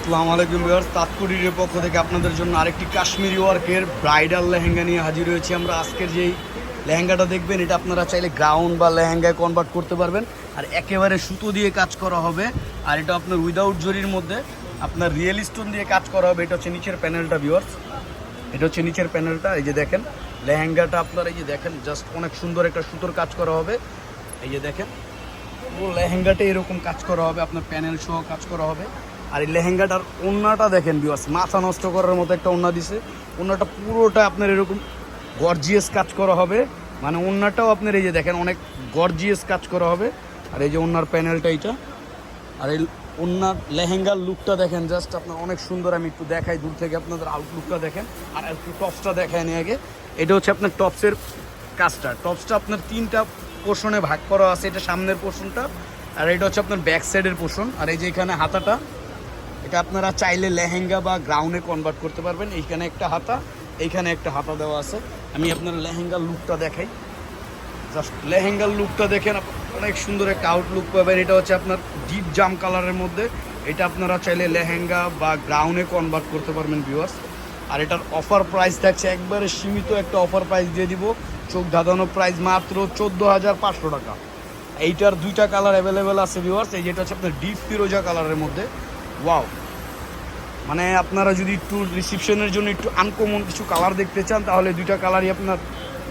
আসসালামু আলাইকুম ভিউয়ার্স তাৎকুরির পক্ষ থেকে আপনাদের জন্য আরেকটি কাশ্মীরি ওয়ার্কের ব্রাইডাল লেহেঙ্গা নিয়ে হাজির হয়েছি আমরা। আজকের যেই লেহেঙ্গাটা দেখবেন, এটা আপনারা চাইলে গ্রাউন্ড বা লেহেঙ্গায় কনভার্ট করতে পারবেন। আর একেবারে সুতো দিয়ে কাজ করা হবে, আর এটা আপনার উইদাউট জরির মধ্যে আপনার রিয়েল স্টোন দিয়ে কাজ করা হবে। এটা হচ্ছে নিচের প্যানেলটা ভিউয়ার্স। এটা হচ্ছে নিচের প্যানেলটা এই যে দেখেন। লেহেঙ্গাটা আপনার, এই যে দেখেন জাস্ট অনেক সুন্দর একটা সুতোর কাজ করা হবে। এই যে দেখেন, পুরো লেহেঙ্গাটা এরকম কাজ করা হবে, আপনার প্যানেল সহ কাজ করা হবে। আর এই লেহেঙ্গাটার ওন্নাটা দেখেন বিবাস মাথা নষ্ট করার মতো একটা ওন্না দিছে। ওন্নাটা পুরোটা আপনার এরকম গর্জিয়াস কাজ করা হবে। মানে ওন্নাটাও আপনার এই যে দেখেন, অনেক গর্জিয়াস কাজ করা হবে। আর এই যে ওন্নার প্যানেলটা এইটা। আর এই ওন্নার লেহেঙ্গার লুকটা দেখেন জাস্ট আপনার অনেক সুন্দর, আমি একটু দেখাই দূর থেকে আপনাদের আউটলুকটা দেখেন। আর একটু টপসটা দেখায় নি আগে। এটা হচ্ছে আপনার টপসের কাজটা। টপসটা আপনার তিনটা পোর্শনে ভাগ করা আছে, এটা সামনের পোর্শনটা আর এটা হচ্ছে আপনার ব্যাক সাইডের পোর্শন আর এই যে এখানে হাতাটা এটা আপনারা চাইলে লেহেঙ্গা বা গ্রাউন্ডে কনভার্ট করতে পারবেন। এইখানে একটা হাতা, এইখানে একটা হাতা দেওয়া আছে। আমি আপনার লেহেঙ্গার লুকটা দেখাই। জাস্ট লেহেঙ্গার লুকটা দেখেন অনেক সুন্দর একটা আউটলুক পাবেন। এটা হচ্ছে আপনার ডিপ জাম কালারের মধ্যে। এটা আপনারা চাইলে লেহেঙ্গা বা গ্রাউন্ডে কনভার্ট করতে পারবেন ভিউয়ার্স আর এটার অফার প্রাইস থাকছে, একবারে সীমিত একটা অফার প্রাইস দিয়ে দিব। চোখ ধাঁধানো প্রাইস মাত্র চোদ্দ হাজার পাঁচশো টাকা। এইটার দুইটা কালার অ্যাভেলেবেল আছে ভিউয়ার্স এই যেটা হচ্ছে আপনার ডিপ ফিরোজা কালারের মধ্যে। ওয়াও মানে আপনারা যদি একটু রিসিপশনের জন্য একটু আনকমন কিছু কালার দেখতে চান, তাহলে দুইটা কালারই আপনার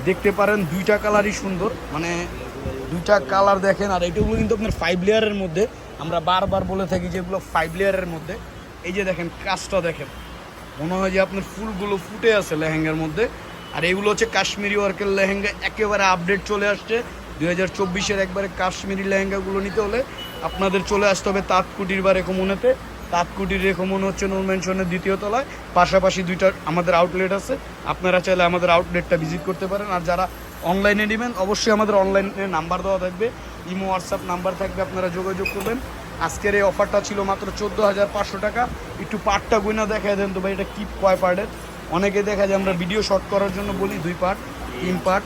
দেখতে পারেন। দুইটা কালারই সুন্দর। মানে দুইটা কালার দেখেন, আর এটাগুলো কিন্তু আপনার ফাইভ লেয়ারের মধ্যে। আমরা বারবার বলে থাকি যেগুলো ফাইভ লেয়ারের মধ্যে। এই যে দেখেন, কাজটা দেখেন। মনে হয় যে আপনার ফুলগুলো ফুটে আছে লেহেঙ্গার মধ্যে। আর এগুলো হচ্ছে কাশ্মীরি ওয়ার্কের লেহেঙ্গা। একেবারে আপডেট চলে আসছে। দু হাজার চব্বিশের একবারে কাশ্মীরি লেহেঙ্গাগুলো নিতে হলে আপনাদের চলে আসতে হবে তাঁতকুটির বা রেখমনেতে তাঁতকুটির মনে হচ্ছে নূর ম্যানশনের দ্বিতীয় তলায়। পাশাপাশি দুইটা আমাদের আউটলেট আছে। আপনারা চাইলে আমাদের আউটলেটটা ভিজিট করতে পারেন। আর যারা অনলাইনে নেবেন, অবশ্যই আমাদের অনলাইনে নাম্বার দেওয়া থাকবে। ইমো হোয়াটসঅ্যাপ নাম্বার থাকবে, আপনারা যোগাযোগ করবেন। আজকের এই অফারটা ছিল মাত্র চোদ্দ হাজার পাঁচশো টাকা। একটু পার্টটা গুইনা দেখায় দেন তো ভাই, এটা কি কয় পার্টের অনেকে দেখা যায় আমরা ভিডিও শর্ট করার জন্য বলি, দুই পার্ট তিন পার্ট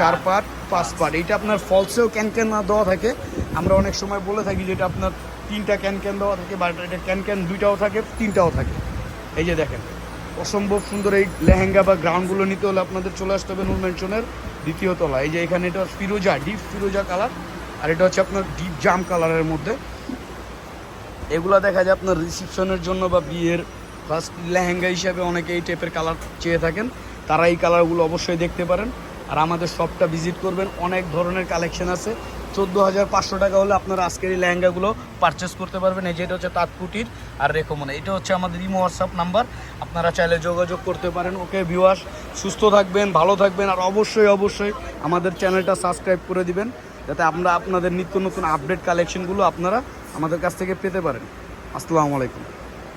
চার পার্ট পাঁচ পার্ট এটা আপনার ফলসেও ক্যান ক্যান না দেওয়া থাকে। আমরা অনেক সময় বলে থাকি যেটা আপনার তিনটা ক্যান ক্যান দেওয়া থাকে বা এটা ক্যান ক্যান দুইটাও থাকে, তিনটাও থাকে। এই যে দেখেন, অসম্ভব সুন্দর এই লেহেঙ্গা বা গ্রাউন্ডগুলো নিতে হলে আপনাদের চলে আসতে হবে নুন ম্যানশনের দ্বিতীয় তলা এই যে এখানে এটা ফিরোজা ডিপ ফিরোজা কালার আর এটা হচ্ছে আপনার ডিপ জাম কালারের মধ্যে। এগুলা দেখা যায় আপনার রিসিপশনের জন্য বা বিয়ের ফার্স্ট লেহেঙ্গা হিসাবে অনেকে এই টাইপের কালার চেয়ে থাকেন। তারা এই কালারগুলো অবশ্যই দেখতে পারেন। আর আমাদের শপটা ভিজিট করবেন, অনেক ধরনের কালেকশন আছে। চোদ্দ হাজার পাঁচশো টাকা হলে আপনারা আজকের এই লেহেঙ্গাগুলো পারচেস করতে পারবেন। এই যেটা হচ্ছে তাঁতকুটির আর রেখমনে এটা হচ্ছে আমাদের ইমো হোয়াটসঅ্যাপ নাম্বার আপনারা চাইলে যোগাযোগ করতে পারেন। ওকে ভিউয়ার্স সুস্থ থাকবেন, ভালো থাকবেন আর অবশ্যই অবশ্যই আমাদের চ্যানেলটা সাবস্ক্রাইব করে দিবেন। যাতে আমরা আপনাদের নিত্য নতুন আপডেট কালেকশনগুলো আপনারা আমাদের কাছ থেকে পেতে পারেন। আসসালামু আলাইকুম।